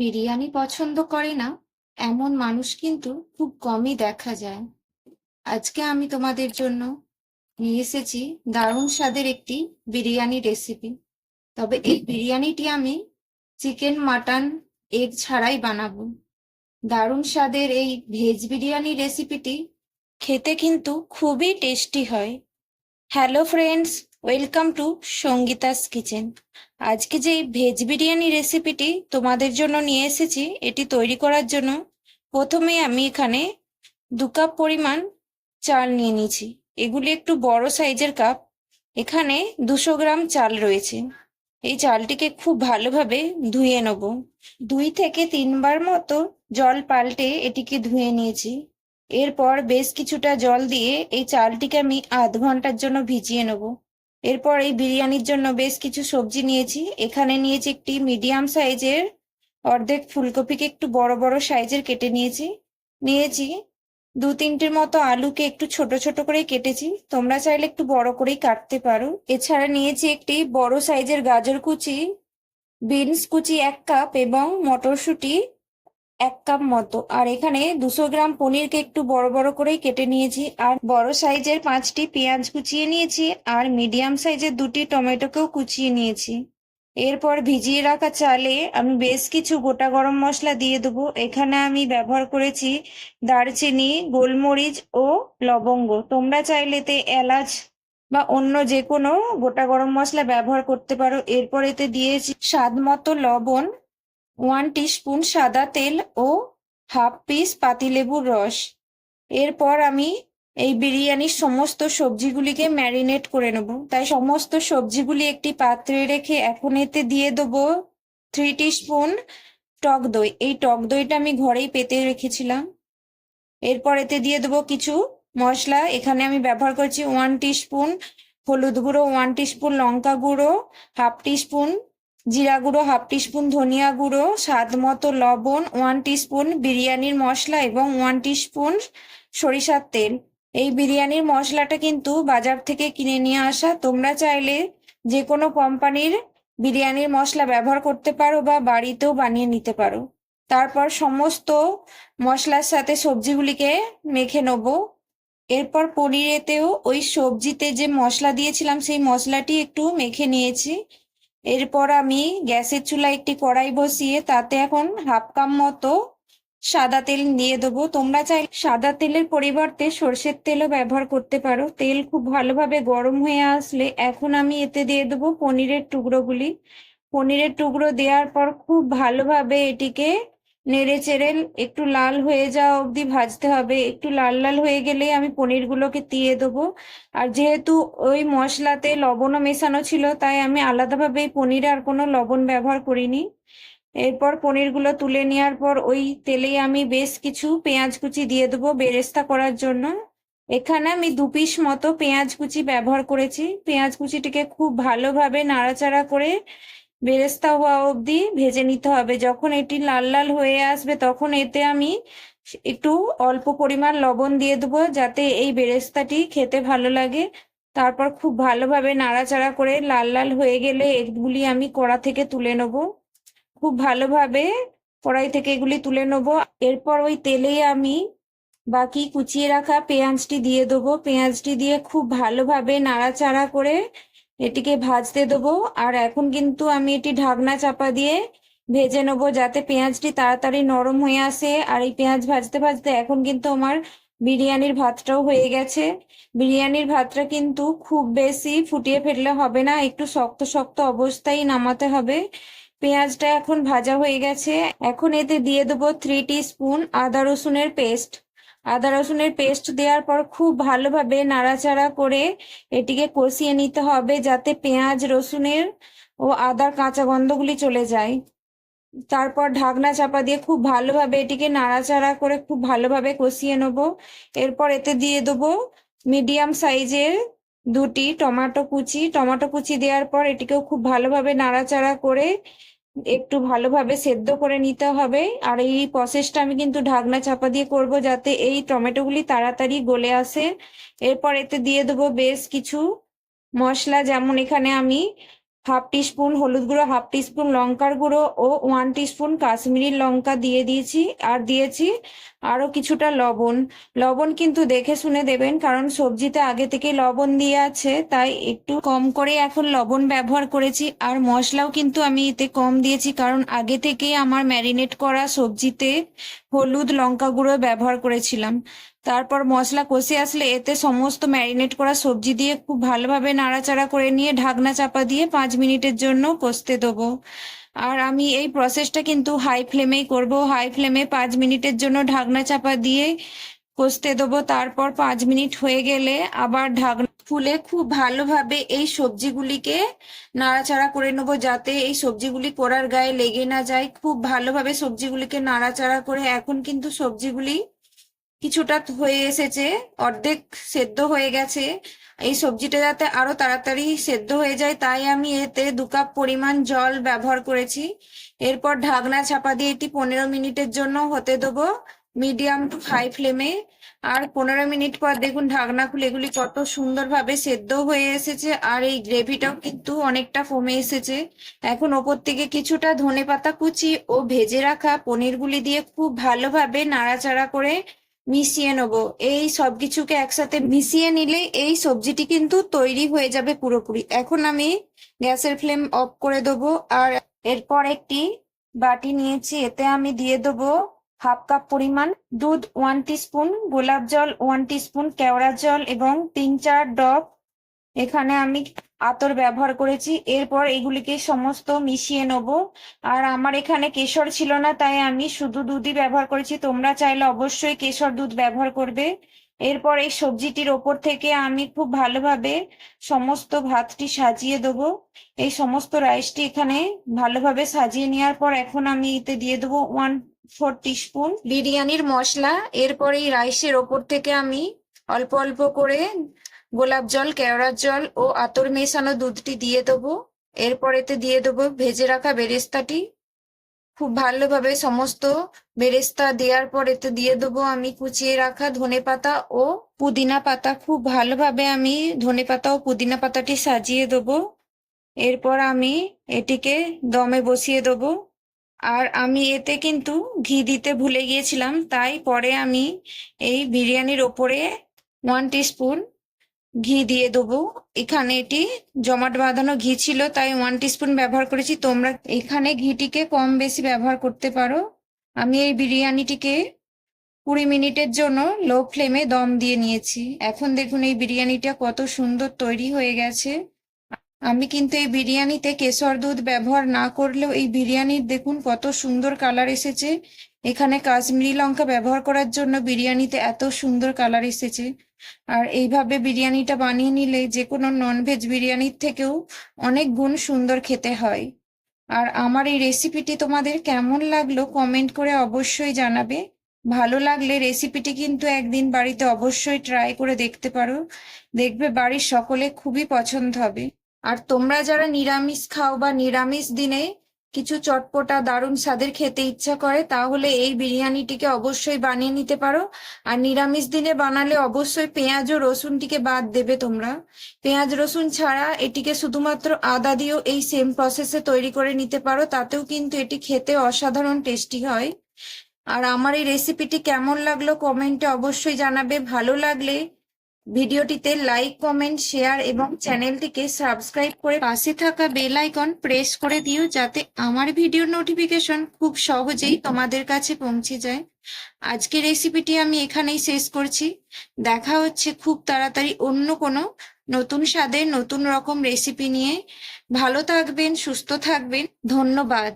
বিরিয়ানি পছন্দ করে না, এমন মানুষ কিন্তু খুব কমই দেখা যায়। আজকে আমি তোমাদের জন্য নিয়ে এসেছি দারুণ স্বাদের একটি বিরিয়ানি রেসিপি। তবে এই বিরিয়ানিটি আমি চিকেন, মাটন, এগ ছাড়াই বানাবো। দারুণ স্বাদের এই ভেজ বিরিয়ানি রেসিপিটি খেতে কিন্তু খুবই টেস্টি হয়। Hello friends welcome to Sangeeta's kitchen আজকে যে ভেজ বিরিয়ানি রেসিপিটি তোমাদের জন্য নিয়ে এসেছি, এটি তৈরি করার জন্য প্রথমে আমি এখানে দু কাপ পরিমাণ চাল নিয়ে নিয়েছি। এগুলি একটু বড় সাইজের কাপ, এখানে দুশো গ্রাম চাল রয়েছে। এই চালটিকে খুব ভালোভাবে ধুয়ে নেব। দুই থেকে তিনবার মতো জল পাল্টে এটিকে ধুয়ে নিয়েছি। এরপর বেশ কিছুটা জল দিয়ে এই চালটিকে আমি আধ ঘণ্টার জন্য ভিজিয়ে নেব। এরপর এই বিরিয়ানির জন্য বেশ কিছু সবজি নিয়েছি। এখানে নিয়েছি একটি মিডিয়াম সাইজের অর্ধেক ফুলকপিকে একটু বড় বড় সাইজের কেটে নিয়েছি। নিয়েছি দু তিনটের মতো আলুকে একটু ছোট ছোট করে কেটেছি। তোমরা চাইলে একটু বড় করেই কাটতে পারো। এছাড়া নিয়েছি একটি বড় সাইজের গাজর কুচি, বিনস কুচি এক কাপ এবং মটরশুঁটি এক কাপ মতো। আর এখানে দুশো গ্রাম পনিরকে একটু বড় বড় করেই কেটে নিয়েছি। আর বড় সাইজের পাঁচটি পেঁয়াজ কুচিয়ে নিয়েছি। আর মিডিয়াম সাইজের দুটি টমেটোকেও কুচিয়ে নিয়েছি। এরপর ভিজিয়ে রাখা চালে আমি বেশ কিছু গোটা গরম মশলা দিয়ে দেবো। এখানে আমি ব্যবহার করেছি দারচিনি, গোলমরিচ ও লবঙ্গ। তোমরা চাইলে এতে এলাচ বা অন্য যে কোনো গোটা গরম মশলা ব্যবহার করতে পারো। এরপর এতে দিয়েছি স্বাদ মতো লবণ ওয়ান টিস্পুন সাদা তেল ও হাফ পিস পাতিলেবুর রস। এরপর আমি এই বিরিয়ানির সমস্ত সবজিগুলিকে ম্যারিনেট করে নেব। তাই সমস্ত সবজিগুলি একটি পাত্রে রেখে এখন এতে দিয়ে দেবো থ্রি টিস্পুন টক দই। এই টক দইটা আমি ঘরেই পেতে রেখেছিলাম। এরপর এতে দিয়ে দেবো কিছু মশলা। এখানে আমি ব্যবহার করছি ওয়ান টিস্পুন হলুদ গুঁড়ো, ওয়ান টিস্পুন লঙ্কা গুঁড়ো, হাফ টিস্পুন জিরা গুঁড়ো, হাফ টিস্পুন ধনিয়া গুঁড়ো, স্বাদ মতো লবণ ওয়ান টিস্পুন বিরিয়ানির মশলা এবং ওয়ান টিস্পুন সরিষার তেল। এই বিরিয়ানির মশলাটা কিন্তু বাজার থেকে কিনে নিয়ে আসা। তোমরা চাইলে যে কোনো কোম্পানির বিরিয়ানির মশলা ব্যবহার করতে পারো বা বাড়িতেও বানিয়ে নিতে পারো। তারপর সমস্ত মশলার সাথে সবজিগুলিকে মেখে নেব। এরপর পনিরেতেও ওই সবজিতে যে মশলা দিয়েছিলাম, সেই মশলাটি একটু মেখে নিয়েছি। এরপর আমি গ্যাসের চুলা একটি কড়াই বসিয়ে তাতে এখন হাফ কাপ মতো সাদা তেল দিয়ে দেবো। তোমরা চাই সাদা তেলের পরিবর্তে সর্ষের তেলও ব্যবহার করতে পারো। তেল খুব ভালোভাবে গরম হয়ে আসলে এখন আমি এতে দিয়ে দেবো পনিরের টুকরোগুলি। পনিরের টুকরো দেওয়ার পর খুব ভালোভাবে এটিকে নেড়ে চেড়ে একটু লাল হয়ে যাওয়া অবধি ভাজতে হবে। একটু লাল লাল হয়ে গেলে আমি পনিরগুলোকে দিয়ে দেবো। আর যেহেতু ওই মশলাতে লবণও মেশানো ছিল, তাই আমি আলাদাভাবে পনিরে আর কোনো লবণ ব্যবহার করিনি। এরপর পনিরগুলো তুলে নেওয়ার পর ওই তেলেই আমি বেশ কিছু পেঁয়াজ কুচি দিয়ে দেবো বেরেস্তা করার জন্য। এখানে আমি দু পিস মতো পেঁয়াজ কুচি ব্যবহার করেছি। পেঁয়াজ কুচিটিকে খুব ভালোভাবে নাড়াচাড়া করে বেরেস্তা হওয়া অবধি ভেজে নিতে হবে। যখন এটি লাল লাল হয়ে আসবে, তখন এতে আমি একটু অল্প পরিমাণ লবণ দিয়ে দেবো যাতে এই বেরেস্তাটি খেতে ভালো লাগে। তারপর খুব ভালোভাবে নাড়াচাড়া করে লাল লাল হয়ে গেলে এগুলি আমি কড়া থেকে তুলে নেব। খুব ভালোভাবে কড়াই থেকে এগুলি তুলে নেব। এরপর ওই তেলেই আমি বাকি কুচিয়ে রাখা পেঁয়াজটি দিয়ে দেবো। পেঁয়াজটি দিয়ে খুব ভালোভাবে নাড়াচাড়া করে এটিকে ভাজতে দেবো। আর এখন কিন্তু আমি এটি ঢাকনা চাপা দিয়ে ভেজে নেব যাতে পেঁয়াজটি তাড়াতাড়ি নরম হয়ে আসে। আর এই পেঁয়াজ ভাজতে ভাজতে এখন কিন্তু আমার বিরিয়ানির ভাতটাও হয়ে গেছে। বিরিয়ানির ভাতটা কিন্তু খুব বেশি ফুটিয়ে ফেললে হবে না, একটু শক্ত শক্ত অবস্থায় নামাতে হবে। পেঁয়াজটা এখন ভাজা হয়ে গেছে। এখন এতে দিয়ে দেবো থ্রি স্পুন আদা রসুনের পেস্ট আদা রসুনের পেস্ট দেওয়ার পর খুব ভালোভাবে নাড়াচাড়া করে এটিকে কষিয়ে নিতে হবে যাতে পেঁয়াজ, রসুনের ও আদার কাঁচা গন্ধগুলি চলে যায়। তারপর ঢাকনা চাপা দিয়ে খুব ভালোভাবে এটিকে নাড়াচাড়া করে খুব ভালোভাবে কষিয়ে নেব। এরপর এতে দিয়ে দেবো মিডিয়াম সাইজের দুটি টমাটো কুচি। টমাটো কুচি দেওয়ার পর এটিকেও খুব ভালোভাবে নাড়াচাড়া করে একটু ভালোভাবে সেদ্ধ করে নিতে হবে। আর এই প্রসেসটা আমি কিন্তু ঢাকনা চাপা দিয়ে করব যাতে এই টমেটোগুলি তাড়াতাড়ি গলে আসে। এরপর এতে দিয়ে দেবো বেশ কিছু মশলা, যেমন এখানে আমি হাফ টিস্পুন হলুদ গুঁড়ো, হাফ টিস্পুন লঙ্কার গুঁড়ো ও ওয়ান টিস্পুন কাশ্মীরি লঙ্কা দিয়ে দিয়েছি। আর দিয়েছি আরও কিছুটা লবণ। লবণ কিন্তু দেখে শুনে দেবেন, কারণ সবজিতে আগে থেকে লবণ দিয়ে আছে, তাই একটু কম করে এখন লবণ ব্যবহার করেছি। আর মশলাও কিন্তু আমি এতে কম দিয়েছি, কারণ আগে থেকেই আমার ম্যারিনেট করা সবজিতে হলুদ লঙ্কা গুঁড়ো ব্যবহার করেছিলাম। তারপর মশলা কষে আসলে এতে সমস্ত ম্যারিনেট করা সবজি দিয়ে খুব ভালোভাবে নাড়াচাড়া করে নিয়ে ঢাকনা চাপা দিয়ে পাঁচ মিনিটের জন্য কষতে দেবো। আর আমি এই প্রসেসটা কিন্তু হাই ফ্লেমেই করব। হাই ফ্লেমে পাঁচ মিনিটের জন্য ঢাকনা চাপা দিয়ে কষতে দেবো। তারপর পাঁচ মিনিট হয়ে গেলে আবার ঢাকনা খুলে খুব ভালোভাবে এই সবজিগুলিকে নাড়াচাড়া করে নেব যাতে এই সবজিগুলি কড়ার গায়ে লেগে না যায়। খুব ভালোভাবে সবজিগুলিকে নাড়াচাড়া করে এখন কিন্তু সবজিগুলি কিছুটা হয়ে এসেছে, অর্ধেক সেদ্ধ হয়ে গেছে। এই সবজিটা যাতে আরও তাড়াতাড়ি সেদ্ধ হয়ে যায়, তাই আমি এতে দু কাপ পরিমাণ জল ব্যবহার করেছি। এরপর ঢাকনা চাপা দিয়ে এটি পনেরো মিনিটের জন্য হতে দেবো। মিডিয়াম টু হাই ফ্লেমে। আর পনেরো মিনিট পর দেখুন ঢাকনা খুলে এগুলি কত সুন্দরভাবে সেদ্ধ হয়ে এসেছে। আর এই গ্রেভিটাও কিন্তু অনেকটা কমে এসেছে। এখন ওপর থেকে কিছুটা ধনে পাতা কুচি ও ভেজে রাখা পনিরগুলি দিয়ে খুব ভালোভাবে নাড়াচাড়া করে মিশিয়ে নেব। এই সব কিছুকে একসাথে মিশিয়ে নিলে এই সবজিটি কিন্তু তৈরি হয়ে যাবে পুরোপুরি। এখন আমি গ্যাসের ফ্লেম অফ করে দেবো। আর এরপর একটি বাটি নিয়েছি, এতে আমি দিয়ে দেবো হাফ কাপ পরিমাণ দুধ ওয়ান টিস্পুন গোলাপ জল ওয়ান টিস্পুন কেওড়া জল এবং তিন চার ডব। এখানে আমি আতর ব্যবহার করেছি। এরপর এগুলিকে সমস্ত মিশিয়ে নেব। আর আমার এখানে কেশর ছিল না, তাই আমি শুধু দুধই ব্যবহার করেছি। তোমরা চাইলে অবশ্যই কেশর দুধ ব্যবহার করবে। এরপর এই সবজিটির ওপর থেকে আমি খুব ভালোভাবে সমস্ত ভাতটি সাজিয়ে দেবো। এই সমস্ত রাইসটি এখানে ভালোভাবে সাজিয়ে নেওয়ার পর এখন আমি এতে দিয়ে দেবো ওয়ান ফোর টিস্পুন। বিরিয়ানির মশলা, এরপর রাইসের ওপর থেকে আমি অল্প অল্প করে গোলাপ জল, কেওড়ার জল ও আতর মেশানো দুধটি দিয়ে দেবো। এরপর এতে দিয়ে দেবো ভেজে রাখা বেরেস্তাটি। খুব ভালোভাবে সমস্ত বেরেস্তা দেওয়ার পর এতে দিয়ে দেবো আমি কুচিয়ে রাখা ধনে পাতা ও পুদিনা পাতা। খুব ভালোভাবে আমি ধনে পাতা ও পুদিনা পাতাটি সাজিয়ে দেবো। এরপর আমি এটিকে দমে বসিয়ে দেবো। আর আমি এতে কিন্তু ঘি দিতে ভুলে গিয়েছিলাম, তাই পরে আমি এই বিরিয়ানির ওপরে ওয়ান টিস্পুন ঘি দিয়ে দেবো। এখানে এটি জমাট বাঁধানো ঘি ছিল, তাই ওয়ান টিস্পুন ব্যবহার করেছি। তোমরা এখানে ঘিটিকে কম বেশি ব্যবহার করতে পারো। আমি এই বিরিয়ানিটিকে কুড়ি মিনিটের জন্য লো ফ্লেমে দম দিয়ে নিয়েছি। এখন দেখুন এই বিরিয়ানিটা কত সুন্দর তৈরি হয়ে গেছে। আমি কিন্তু এই বিরিয়ানিতে কেশর দুধ ব্যবহার না করলেও এই বিরিয়ানির দেখুন কত সুন্দর কালার এসেছে। এখানে কাশ্মীরি লঙ্কা ব্যবহার করার জন্য বিরিয়ানিতে এত সুন্দর কালার এসেছে। আর এইভাবে বিরিয়ানিটা বানিয়ে নিলে যে কোনো ননভেজ বিরিয়ানির থেকেও অনেক গুণ সুন্দর খেতে হয়। আর আমার এই রেসিপিটি তোমাদের কেমন লাগল কমেন্ট করে অবশ্যই জানাবে। ভালো লাগলে রেসিপিটি কিন্তু একদিন বাড়িতে অবশ্যই ট্রাই করে দেখতে পারো। দেখবে বাড়ির সকলে খুবই পছন্দ হবে। আর তোমরা যারা নিরামিষ খাও বা নিরামিষ দিনে কিছু চটপটা, দারুণ স্বাদের খেতে ইচ্ছা করে, তাহলে এই বিরিয়ানিটিকে অবশ্যই বানিয়ে নিতে পারো। আর নিরামিষ দিনে বানালে অবশ্যই পেঁয়াজ ও রসুনটিকে বাদ দেবে তোমরা। পেঁয়াজ, রসুন ছাড়া এটিকে শুধুমাত্র আদা দিয়েও এই সেম প্রসেসে তৈরি করে নিতে পারো, তাতেও কিন্তু এটি খেতে অসাধারণ টেস্টি হয়। আর আমার এই রেসিপিটি কেমন লাগল কমেন্টে অবশ্যই জানাবে। ভালো লাগলে ভিডিওটিতে লাইক, কমেন্ট, শেয়ার এবং চ্যানেলটিকে সাবস্ক্রাইব করে পাশে থাকা বেল আইকন প্রেস করে দিও যাতে আমার ভিডিওর নোটিফিকেশন খুব সহজেই তোমাদের কাছে পৌঁছে যায়। আজকের রেসিপিটি আমি এখানেই শেষ করছি। দেখা হচ্ছে খুব তাড়াতাড়ি অন্য কোনো নতুন স্বাদের নতুন রকম রেসিপি নিয়ে। ভালো থাকবেন, সুস্থ থাকবেন। ধন্যবাদ।